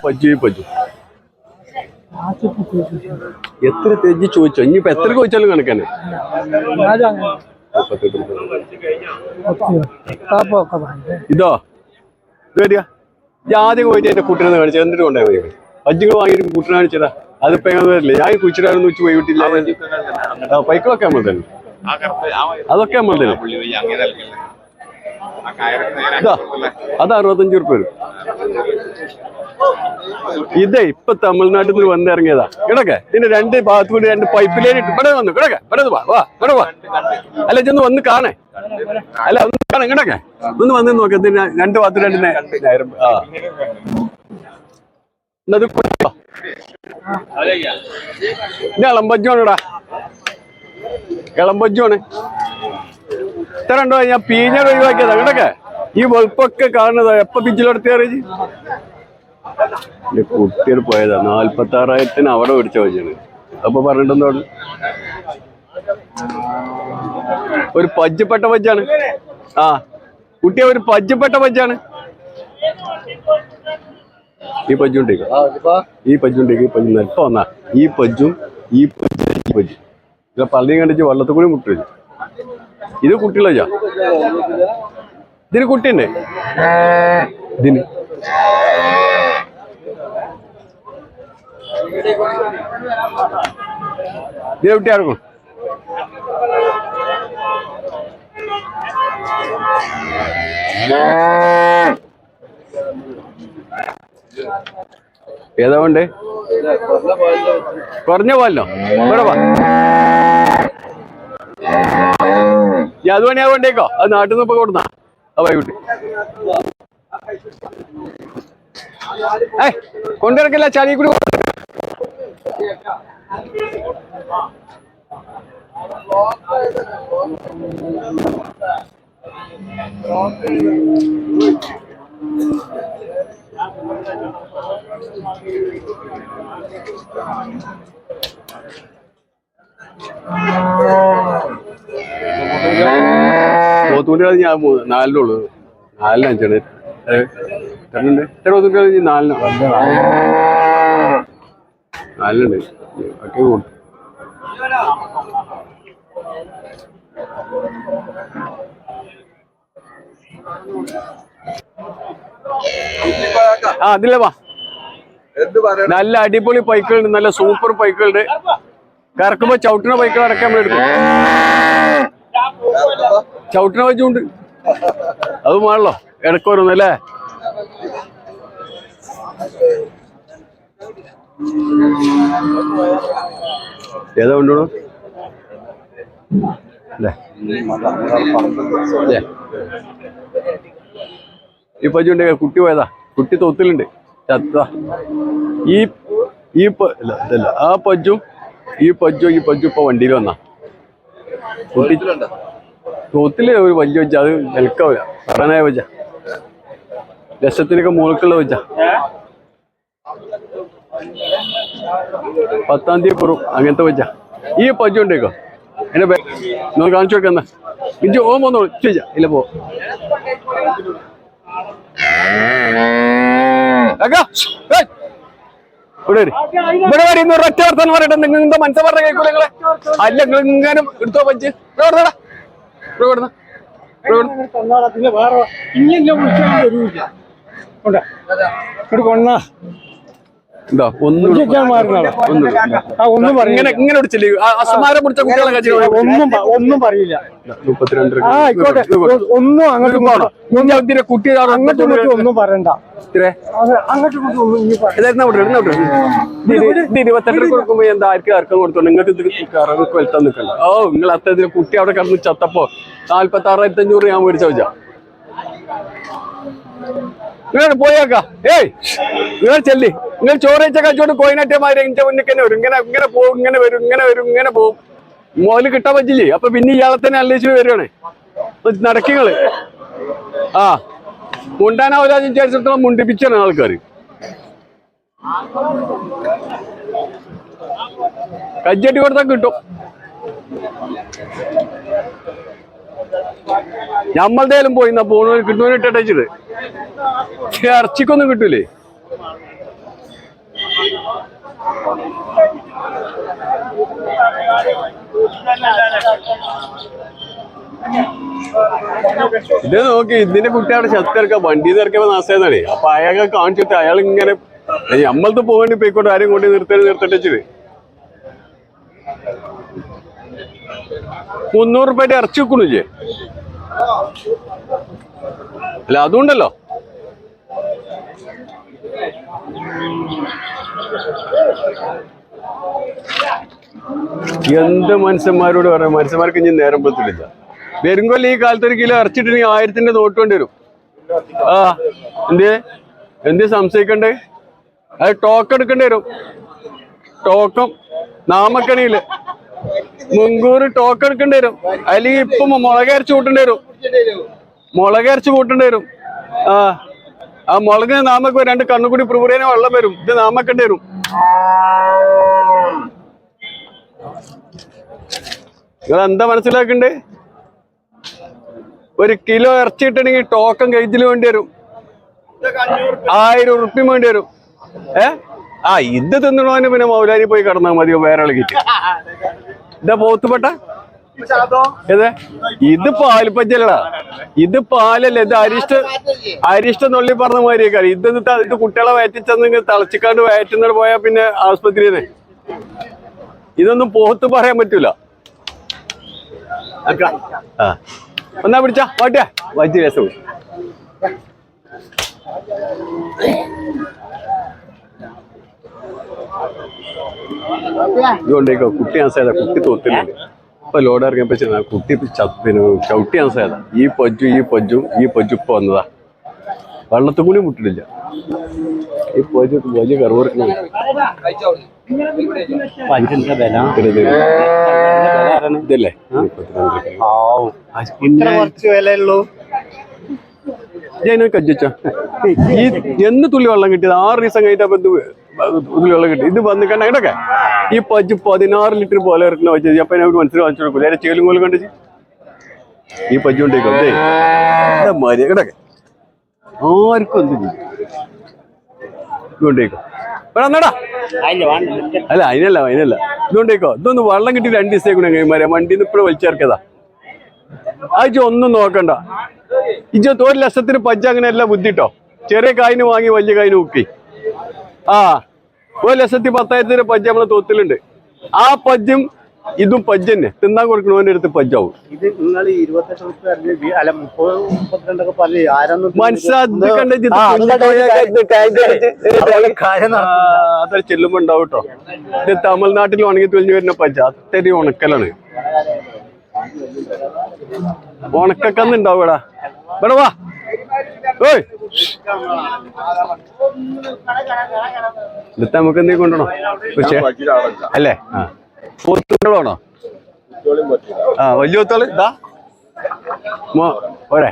ഈ പജ്ജു എത്ര തെജ്ജി ചോദിച്ചോ? ഇനിയിപ്പോ എത്ര ചോദിച്ചാലും കണക്കന്നെ. ഇതോ ഇത് വരിക. ആദ്യം പോയിട്ട് എന്റെ കുട്ടിനെ കാണിച്ചത് എന്നിട്ട് കൊണ്ടേ പോയി വാങ്ങിയിട്ട് കുട്ടിനെ കാണിച്ചതാ അതിപ്പോ എങ്ങനെ വരില്ല? ഞാൻ കുച്ചിടാനൊന്നും വെച്ച് പോയി വിട്ടില്ല പൈക്കളൊക്കെ നമ്മൾ തന്നെ. അതൊക്കെ നമ്മൾ തന്നെ. അതാ അത് അറുപത്തഞ്ച് ഉറുപ്പ വരും. ഇതേ ഇപ്പൊ തമിഴ്നാട്ടിൽ നിന്ന് വന്നിറങ്ങിയതാ. കിടക്കെ. ഇതിന്റെ രണ്ട് ഭാഗത്തു കൂടി രണ്ട് പൈപ്പ് ലൈൻ ഇട്ട് ഇവിടെ വന്നു. കിടക്കെ. ഇവിടെ വാ. വാ. ഇവിടെ വാ. അല്ല ചെന്ന് വന്ന് കാണേ. അല്ല ഒന്ന് കാണേ. കിടക്കെ. ഒന്ന് വന്ന് നോക്ക. രണ്ട് ഭാഗത്ത് രണ്ട് നേരം ആ. എന്നത് ഇളമ്പജ്ജാണെടാ ഇളമ്പജ്ജാണ്. ഇത്ര ഉണ്ടോ ഞാൻ പീഞ്ഞ ഒഴിവാക്കിയതാ. കിടക്കെ. ഈ വെളുപ്പൊക്കെ കാണുന്നതാ. എപ്പൊ പിച്ചിലെടുത്ത് എന്റെ കുട്ടികൾ പോയതാ. നാൽപ്പത്തി ആറായിരത്തിന് അവിടെ മേടിച്ച വെച്ചാണ് അപ്പൊ പറഞ്ഞിട്ടെന്തോട് ഒരു പജ്ജപ്പെട്ട പജ്ജാണ് ആ കുട്ടിയെ ഒരു പജ്ജപ്പെട്ട പജ്ജാണ് ഈ പജ്ജുണ്ടേക്ക് ഈ പജ്ജുണ്ടേക്ക് ഈ പജ്ജു ഇപ്പൊ വന്നാ. ഈ പജ്ജും ഈ പജ്ജും ഈ പജ്ജും പള്ളിയും കണ്ടിച്ച് വള്ളത്തിൽ കൂടി മുട്ട ഇത് കുട്ടികളാ ഇതിന് കുട്ടിയുണ്ട്? ഇതിന്. കുട്ടി ആർക്കും? ഏതാ വേണ്ടേ കുറഞ്ഞ പോലോ ഇവിടെ ഞാൻ അത് പണിയാ വേണ്ടേക്കോ അത് നാട്ടിൽ നിന്ന് ഇപ്പൊ കൊടുന്ന. ആ വൈകുട്ടി ഏയ് കൊണ്ടിറക്കില്ല ചളി കൂടി കൊണ്ടുവരണ്ട. പോത്തുകുട്ടികൾ ഞാൻ മൂന്ന് നാലിനുള്ളൂ നാലിനാണ് അഞ്ചാണ്. ഉണ്ട് ചേട്ടൻ പോത്തുകുട്ടികൾ ഇനി നാലിനോ. നാലിനുണ്ട് ഒക്കെ കൂട്ടും ആ അതില്ലേ വാ. നല്ല അടിപൊളി പൈക്കുകളുണ്ട് നല്ല സൂപ്പർ പൈക്കുകളുണ്ട് കറക്കുമ്പോ ചവിട്ടണ പൈക്കുകൾ അടക്കം നമ്മൾ എടുക്കും. ചവിട്ടുന്ന വെച്ചുകൊണ്ട് അത് മാണല്ലോ ഇടയ്ക്ക് ഏതാ അല്ലേ അല്ലേ ഈ പജുണ്ട് കുട്ടി പോയതാ. കുട്ടി തൊത്തിലുണ്ട്. ചത്ത ഈ ഈ ഇതല്ല ആ പജ്ജും ഈ പജ്ജും ഈ പജ്ജും ഇപ്പൊ വണ്ടിയിൽ വന്നാ. കുട്ടി തൊത്തിൽ ഒരു വലിയ വെച്ച അത് നിൽക്കാവില്ല പറയാനായ വെച്ച. ലക്ഷത്തിനൊക്കെ മുകൾക്കുള്ള വെച്ച. പത്താം തീയതി പുറം അങ്ങനത്തെ വെച്ച. ഈ പജ്ജുണ്ടേക്കോ എന്നെ നിങ്ങൾ കാണിച്ചു വെക്കുന്ന ഇഞ്ചു ഓ പോന്നോളൂ ചോദിച്ചാ ഇല്ല പോ. ഇവിടെ. ഇവിടെ നിങ്ങൾ മനസ്സ് പറഞ്ഞ കേൾക്കൂ നിങ്ങളെ? അല്ല നിങ്ങൾ ഇങ്ങനെ എടുത്തോ പഞ്ച്. ഇവിടെ കൊടുത്തടാ. എന്താ ഒന്നും ഇങ്ങനെ ഇങ്ങനെ പിടിച്ചില്ലേ ആ- അസമാരം പിടിച്ച കുട്ടികളെ ഒന്നും ഒന്നും പറയില്ല. മുപ്പത്തിരണ്ട് ഒന്നും അങ്ങോട്ടും കുട്ടി ഒന്നും പറയണ്ട. ഇരുപത്തെട്ട് കൊടുക്കുമ്പോ എന്താ ആർക്കും ആർക്കും നിങ്ങൾക്ക് ഇത് നിൽക്കണ്ട ഓ നിങ്ങൾ അത്തരത്തിൽ കുട്ടി അവിടെ കിടന്ന് ചത്തപ്പോ നാല്പത്തി ആറായിരത്തി അഞ്ഞൂറ് ഞാൻ മേടിച്ച വെച്ചാ നിങ്ങൾ പോയേക്കാ. ഏയ് നിങ്ങൾ ചെല്ലി. നിങ്ങൾ ചോറയിച്ച കച്ചവടം കോയിനാട്ടിയമാരെ എന്റെ മുന്നിൽ തന്നെ വരും. ഇങ്ങനെ ഇങ്ങനെ പോകും ഇങ്ങനെ വരും ഇങ്ങനെ വരും ഇങ്ങനെ പോകും. മോൽ കിട്ടാൻ പറ്റില്ലേ? അപ്പൊ പിന്നെ ഇയാളെ തന്നെ അന്വേഷിച്ച് വരുവാണ് നടക്കിങ്ങൾ. ആ മുണ്ടാനാവില്ല വിചാരിച്ചിടത്തോളം മുണ്ടിപ്പിച്ചാണ് ആൾക്കാർ കജ്ജട്ടി കൊടുത്താൽ കിട്ടും. ഞമ്മളുടെ പോയി പോണ കിട്ടുന്നവന് ഇട്ടിട്ട് ഇറച്ചിക്കൊന്നും കിട്ടൂലേ? ഇത് നോക്കി ഇതിന്റെ കുട്ടി അവിടെ ചത്തിറക്കാം വണ്ടി നിറക്കുമ്പോ നാശമായതാണ് അപ്പൊ അയാളെ കാണിച്ചിട്ട് അയാൾ ഇങ്ങനെ നമ്മളത് പോകേണ്ടി പോയിക്കോട്ടെ ആരും കൊണ്ട് നിർത്തരുത് നിർത്തട്ടെ മുന്നൂറ് റുപ്യ ഇറച്ചി വെക്കണില്ലേ അല്ല അതുണ്ടല്ലോ. എന്ത് മനുഷ്യന്മാരോട് പറയാം? മനുഷ്യന്മാർക്ക് ഇനി നേരം പറ്റില്ല വരുമ്പോൾ ഈ കാലത്ത് ഒരു കിലോ ഇറച്ചിട്ടുണ്ടെങ്കിൽ ആയിരത്തിന്റെ നോട്ട് വേണ്ടി വരും. ആ എന്തേ? എന്ത് സംശയിക്കണ്ടേ? അത് ടോക്ക് എടുക്കേണ്ടി വരും. ടോക്കൺ നാമക്കണിയിൽ. മുൻകൂർ ടോക്കൺ എടുക്കേണ്ടി വരും. അല്ലെങ്കിൽ ഇപ്പൊ മുളകരച്ച് കൂട്ടേണ്ടി വരും. മുളകരച്ച് കൂട്ടേണ്ടി വരും. ആ. ആ മുളകിന് നാമക്ക് രണ്ട് കണ്ണുകൂടി പ്രൂറേനെ വെള്ളം വരും. ഇത് നാമക്കേണ്ടി വരും. നിങ്ങൾ എന്താ മനസ്സിലാക്കണ്ടേ? ഒരു കിലോ ഇറച്ചി കിട്ടണമെങ്കിൽ ടോക്കൺ കയറ്റിൽ വേണ്ടി വരും. ആയിരം ഉറുപ്പ്യം വേണ്ടി വരും. ഏ? ആ ഇത് തിന്നണോന് പിന്നെ മൗലാരി പോയി കടന്നാൽ മതിയോ? വേറെ ഇളകിട്ട് ഇതാ പോത്തുപെട്ട. ഇത് പാൽപ്പച്ചല്ലടാ ഇത് പാലല്ല? ഇത് അരിഷ്ട അരിഷ്ട നുള്ളി പറഞ്ഞ മാതിരിയൊക്കെ. ഇത് ഇത് കുട്ടികളെ വയറ്റിച്ചെന്ന് തളച്ചിക്കാണ്ട് വയറ്റുന്ന പോയാ പിന്നെ ആസ്പത്രിന്ന് ഇതൊന്നും പോത്ത് പറയാൻ പറ്റൂല. ഒന്നാ പിടിച്ചാ. വാട്ടിയാ. വൈദ്യ രസം ഇതുകൊണ്ടേക്കോ കുട്ടി ആൻസേതാ കുട്ടി തോത്തിലുണ്ട് ഇപ്പൊ ലോഡ് ഇറങ്ങിയപ്പോ ചെന്ന കുട്ടി പിന്നെ ചവിട്ടി ആൻസേതാ ഈ പൊജ്ജു ഈ പൊജും ഈ പൊജും ഇപ്പൊ വന്നതാ. വെള്ളത്തിൽ കൂടി മുട്ടിട്ടില്ല. ഈ പൊജു വലിയ കറുവർക്കണം ഇതല്ലേ? ഞാൻ കജ്ജിച്ച ഈ എന്ന് തുള്ളി വെള്ളം കിട്ടിയത് ആറ് ദിവസം കഴിഞ്ഞിട്ട് തുള്ളി വെള്ളം കിട്ടി. ഇത് വന്ന് കണ്ട ഇടക്കെ ഈ പജ്ജ് പതിനാറ് ലിറ്റർ പോലെ ഇറക്കുന്ന വെച്ചത് അപ്പൊ ഞാൻ മനസ്സിൽ വാങ്ങിച്ചു കൊടുക്കും ചേലും കോലും കണ്ടിച്ച്? ഈ പജ്ജ് കൊണ്ടേക്കോ. അതെ കിടക്കെ ആർക്കും എന്ത് ചെയ്യും? ഇതുകൊണ്ടേക്കോ അല്ല അതിനല്ല അതിനല്ല. ഇതുകൊണ്ടേക്കോ ഇതൊന്ന് വെള്ളം കിട്ടി രണ്ട് ദിവസത്തേക്ക് കൈമാറിയ വണ്ടിന്ന് ഇപ്പഴും വലിച്ചേർക്കതാ ആഴ്ച ഒന്നും നോക്കണ്ട. ഇജ്ജത്ത് ഒരു ലക്ഷത്തിന് പജ്ജ അങ്ങനെ അല്ല ബുദ്ധിട്ടോ? ചെറിയ കായിന് വാങ്ങി വലിയ കായിന് നോക്കി ആ. ഒരു ലക്ഷത്തി പത്തായിരത്തിന്റെ പജ്ജ നമ്മളെ തോത്തിലുണ്ട്. ആ പജ്ജും ഇതും പജ്ജ് തന്നെ. തിന്നാൻ കൊടുക്കണവന്റെ അടുത്ത് പജ്ജാവും. അതൊരു ചെല്ലുമ്പോ ഉണ്ടാവും കേട്ടോ ഇത് തമിഴ്നാട്ടിൽ ഉണങ്ങി തൊലിഞ്ഞു വരുന്ന പജ്ജ. അത്തരി ഉണക്കലാണ്. ഉണക്കക്കന്ന് ഉണ്ടാവും ഇവിടെ ഇവിടെ വാ. ഓയ് ഇത് നമുക്ക് എന്തെങ്കിലും കൊണ്ടുവരണോ പക്ഷേ അല്ലേ? ആ. പോത്തുകളാണോ ആ വലിയ ഒത്തോൾ ഇതാ ഒരേ